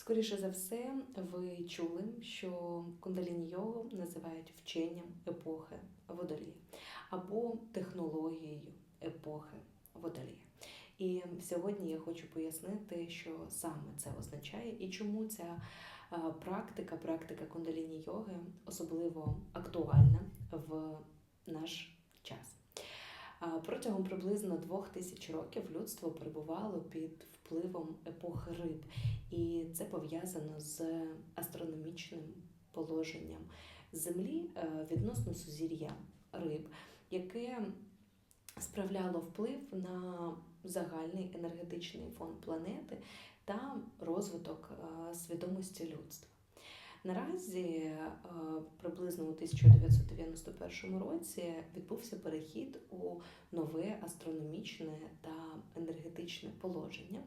Скоріше за все, ви чули, що кундаліні йогу називають вченням епохи водолія або технологією епохи водолія. І сьогодні я хочу пояснити, що саме це означає і чому ця е, практика, практика кундаліні йоги особливо актуальна в наш час. Протягом приблизно двох тисяч років людство перебувало під впливом епохи риб, і це пов'язано з астрономічним положенням Землі е, відносно сузір'я риб, яке справляло вплив на загальний енергетичний фон планети та розвиток е, свідомості людства. Наразі е, приблизно у 1991 році відбувся перехід у нове астрономічне та енергетичне положення.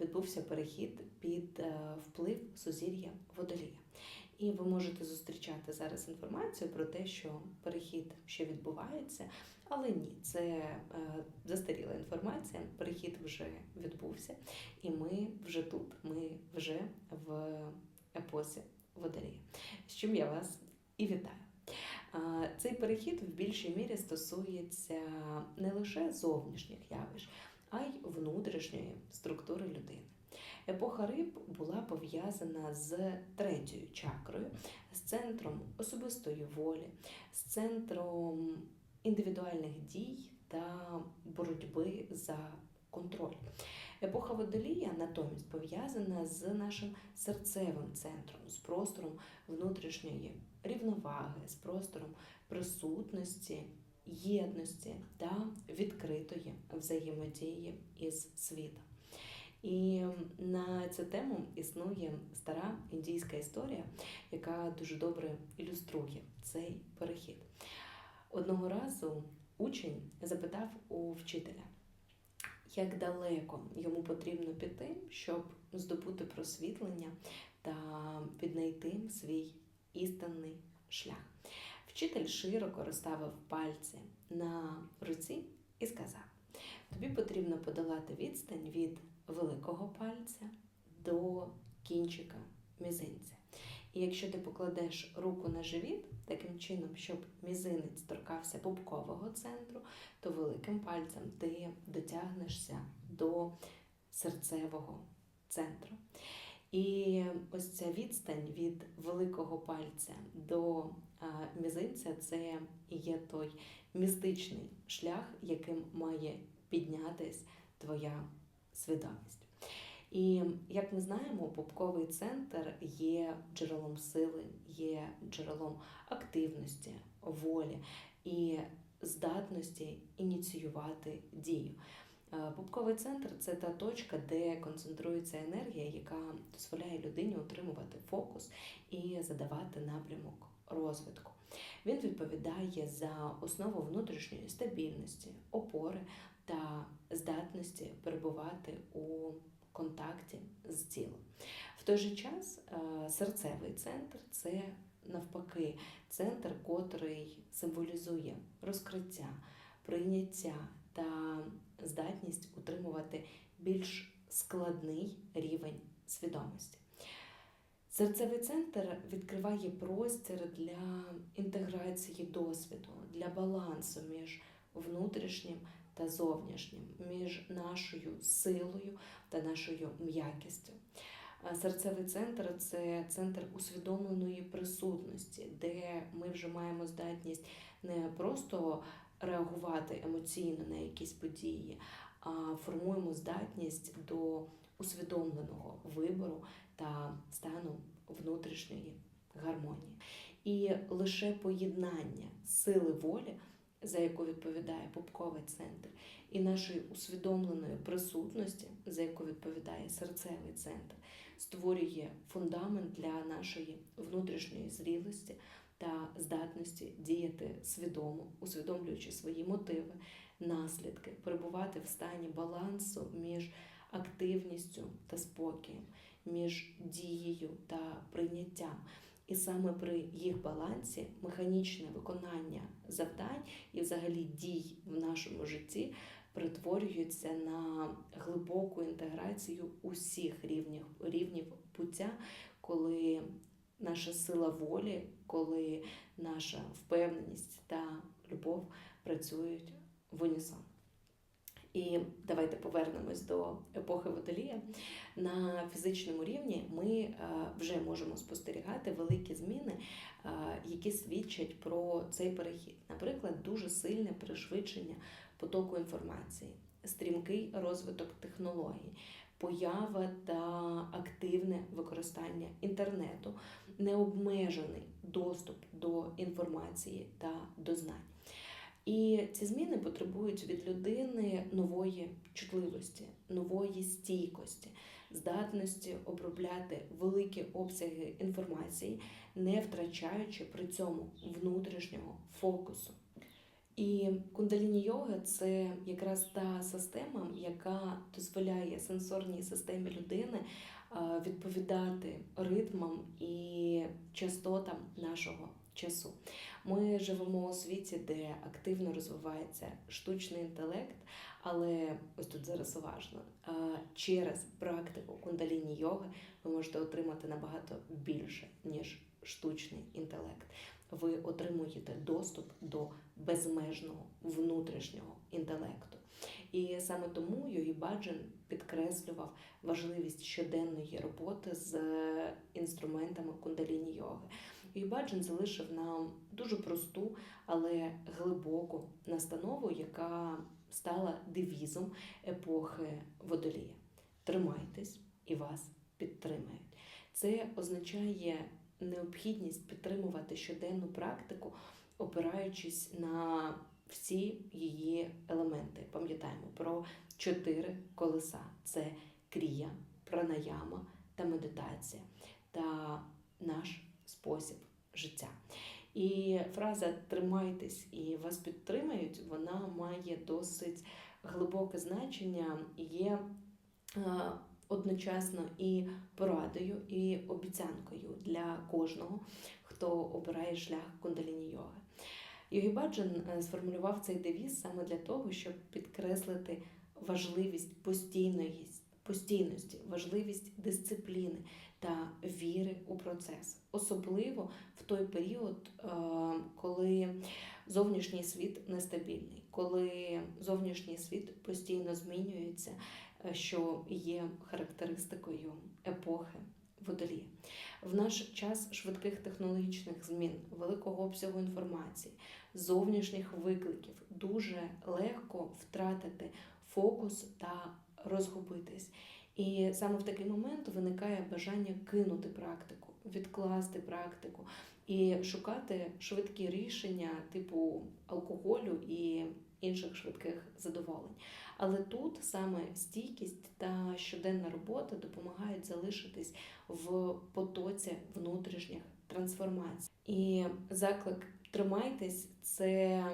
Відбувся перехід під е, вплив сузір'я водолія. І ви можете зустрічати зараз інформацію про те, що перехід ще відбувається, але ні, це е, застаріла інформація. Перехід вже відбувся, і ми вже тут, ми вже в епосі водолія. З чим я вас і вітаю. Цей перехід в більшій мірі стосується не лише зовнішніх явищ, а й внутрішньої структури людини. Епоха риб була пов'язана з третьою чакрою, з центром особистої волі, з центром індивідуальних дій та боротьби за контроль. Епоха водолія натомість пов'язана з нашим серцевим центром, з простором внутрішньої рівноваги, з простором присутності, єдності та відкритої взаємодії із світом. І на цю тему існує стара індійська історія, яка дуже добре ілюструє цей перехід. Одного разу учень запитав у вчителя, як далеко йому потрібно піти, щоб здобути просвітлення та віднайти свій істинний шлях. Вчитель широко розставив пальці на руці і сказав: тобі потрібно подолати відстань від великого пальця до кінчика мізинця. І якщо ти покладеш руку на живіт, таким чином, щоб мізинець торкався пупкового центру, то великим пальцем ти дотягнешся до серцевого центру. І ось ця відстань від великого пальця до мізинця це є той містичний шлях, яким має піднятись твоя свідомість. І як ми знаємо, пупковий центр є джерелом сили, є джерелом активності, волі і здатності ініціювати дію. Пупковий центр це та точка, де концентрується енергія, яка дозволяє людині отримувати фокус і задавати напрямок розвитку. Він відповідає за основу внутрішньої стабільності, опори та здатності перебувати у контакті з тілом. В той же час е, серцевий центр це навпаки центр, котрий символізує розкриття, прийняття та здатність утримувати більш складний рівень свідомості. Серцевий центр відкриває простір для інтеграції досвіду, для балансу між внутрішнім та зовнішнім, між нашою силою та нашою м'якістю. Серцевий центр це центр усвідомленої присутності, де ми вже маємо здатність не просто реагувати емоційно на якісь події, а формуємо здатність до усвідомленого вибору та стану внутрішньої гармонії. І лише поєднання сили волі за яку відповідає пупковий центр, і нашої усвідомленої присутності, за яку відповідає серцевий центр, створює фундамент для нашої внутрішньої зрілості та здатності діяти свідомо, усвідомлюючи свої мотиви, наслідки, перебувати в стані балансу між активністю та спокієм, між дією та прийняттям. І саме при їх балансі механічне виконання завдань і взагалі дій в нашому житті перетворюються на глибоку інтеграцію усіх рівнів, рівнів буття, коли наша сила волі, коли наша впевненість та любов працюють в унісон. І давайте повернемось до епохи водолія. На фізичному рівні ми е, вже можемо спостерігати великі зміни, е, які свідчать про цей перехід. Наприклад, дуже сильне пришвидшення потоку інформації, стрімкий розвиток технологій, поява та активне використання інтернету, необмежений доступ до інформації та до знань. І ці зміни потребують від людини нової чутливості, нової стійкості, здатності обробляти великі обсяги інформації, не втрачаючи при цьому внутрішнього фокусу. І кундаліні йога це якраз та система, яка дозволяє сенсорній системі людини відповідати ритмам і частотам нашого часу. Ми живемо у світі, де активно розвивається штучний інтелект, але ось тут зараз уважно. Через практику кундаліні йоги ви можете отримати набагато більше, ніж штучний інтелект. Ви отримуєте доступ до безмежного внутрішнього інтелекту. І саме тому Йогі Баджан підкреслював важливість щоденної роботи з інструментами кундаліні йоги. І Баджан залишив нам дуже просту, але глибоку настанову, яка стала девізом епохи водолія. Тримайтесь і вас підтримають. Це означає необхідність підтримувати щоденну практику, опираючись на всі її елементи. Пам'ятаємо про чотири колеса: це крія, пранаяма та медитація та наш спосіб життя. І фраза тримайтесь і вас підтримають, вона має досить глибоке значення і є одночасно і порадою, і обіцянкою для кожного, хто обирає шлях кундаліні йоги. Йогі Баджан е, сформулював цей девіз саме для того, щоб підкреслити важливість постійної, постійності, важливість дисципліни та віри у процес, особливо в той період, е, коли зовнішній світ нестабільний, коли зовнішній світ постійно змінюється, е, що є характеристикою епохи водолія. В наш час швидких технологічних змін, великого обсягу інформації, зовнішніх викликів дуже легко втратити фокус та розгубитись. І саме в такий момент виникає бажання кинути практику, відкласти практику і шукати швидкі рішення типу алкоголю і інших швидких задоволень. Але тут саме стійкість та щоденна робота допомагають залишитись в потоці внутрішніх трансформацій. І заклик тримайтесь це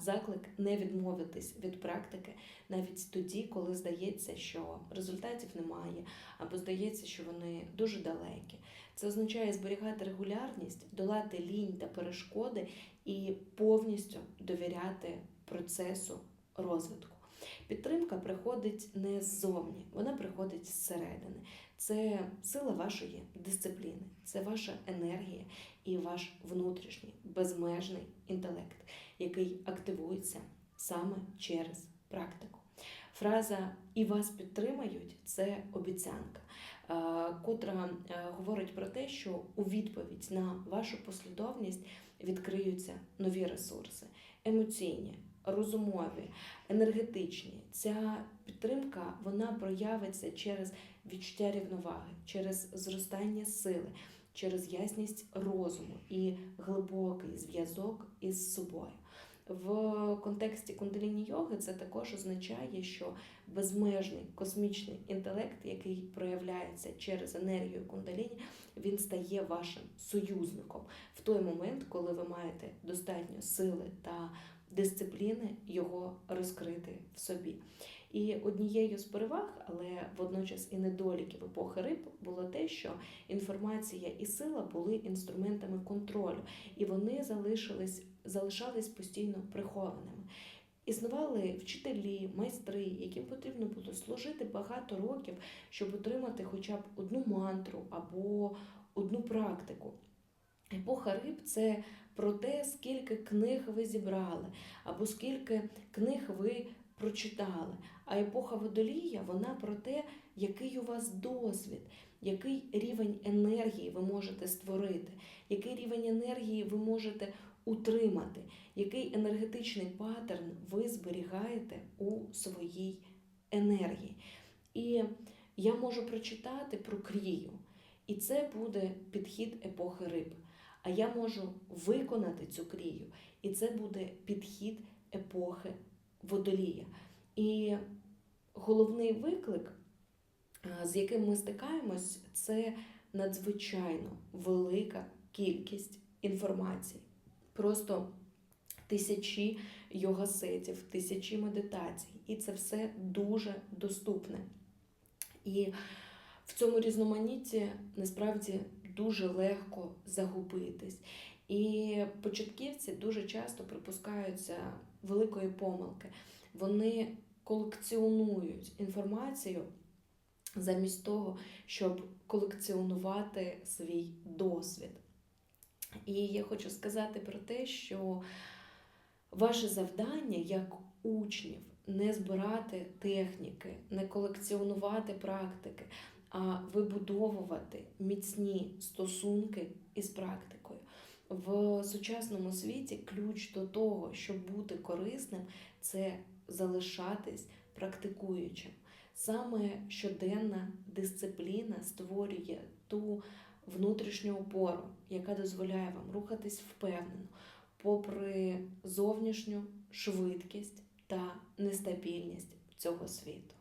заклик не відмовитись від практики навіть тоді, коли здається, що результатів немає, або здається, що вони дуже далекі. Це означає зберігати регулярність, долати лінь та перешкоди і повністю довіряти процесу розвитку. Підтримка приходить не ззовні, вона приходить зсередини. Це сила вашої дисципліни, це ваша енергія і ваш внутрішній безмежний інтелект, який активується саме через практику. Фраза і вас підтримають це обіцянка, котра говорить про те, що у відповідь на вашу послідовність відкриються нові ресурси, емоційні, розумові, енергетичні. Ця підтримка вона проявиться через відчуття рівноваги, через зростання сили, через ясність розуму і глибокий зв'язок із собою. В контексті кундаліні йоги це також означає, що безмежний космічний інтелект, який проявляється через енергію кундаліні, він стає вашим союзником в той момент, коли ви маєте достатньо сили та дисципліни його розкрити в собі. І однією з переваг, але водночас і недоліків епохи риб було те, що інформація і сила були інструментами контролю, і вони залишились, залишались постійно прихованими. Існували вчителі, майстри, яким потрібно було служити багато років, щоб отримати хоча б одну мантру або одну практику. Епоха риб це про те, скільки книг ви зібрали, або скільки книг ви прочитали. А епоха водолія вона про те, який у вас досвід, який рівень енергії ви можете створити, який рівень енергії ви можете утримати, який енергетичний паттерн ви зберігаєте у своїй енергії. І я можу прочитати про крію, і це буде підхід епохи риб. А я можу виконати цю крію, і це буде підхід епохи водолія. І головний виклик, з яким ми стикаємось, це надзвичайно велика кількість інформації. Просто тисячі йога-сетів, тисячі медитацій. І це все дуже доступне. І в цьому різноманітті насправді дуже легко загубитись. І початківці дуже часто припускаються великої помилки. Вони колекціонують інформацію замість того, щоб колекціонувати свій досвід. І я хочу сказати про те, що ваше завдання як учнів не збирати техніки, не колекціонувати практики, а вибудовувати міцні стосунки із практикою. В сучасному світі ключ до того, щоб бути корисним, це залишатись практикуючим. Саме щоденна дисципліна створює ту внутрішню опору, яка дозволяє вам рухатись впевнено, попри зовнішню швидкість та нестабільність цього світу.